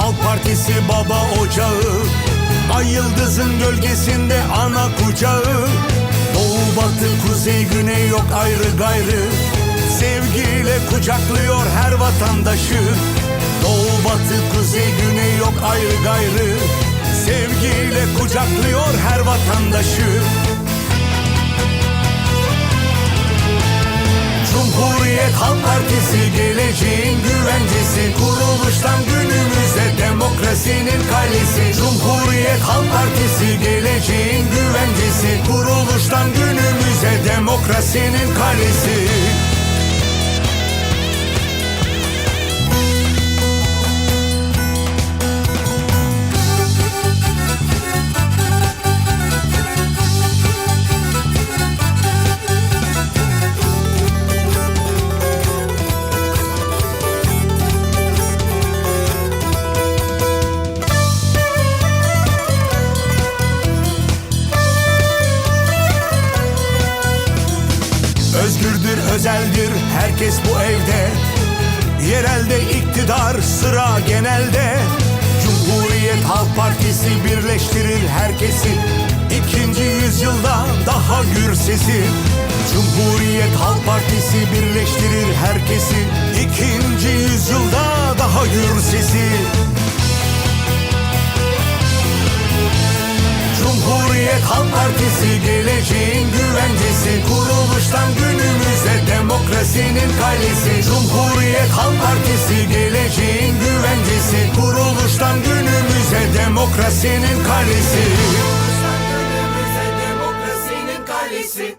Partisi baba ocağı Ay yıldızın gölgesinde ana kucağı. Doğu batı kuzey güney yok ayrı gayrı. Sevgiyle kucaklıyor her vatandaşı. Doğu batı kuzey güney yok ayrı gayrı. Sevgiyle kucaklıyor her vatandaşı. Cumhuriyet Halk Partisi geleceğin güvencesi. Kuruluştan günümüze Halk Partisi geleceğin güvencesi Kuruluştan günümüze demokrasinin kalesi Özgürdür, özeldir herkes bu evde. Yerelde iktidar sıra genelde. Cumhuriyet Halk Partisi birleştirir herkesi. İkinci yüzyılda daha gür sesi. Cumhuriyet Halk Partisi birleştirir herkesi. İkinci yüzyılda daha gür sesi. Cumhuriyet Halk Partisi geleceğin güvencesi demokrasinin kalesi demokrasinin kalesi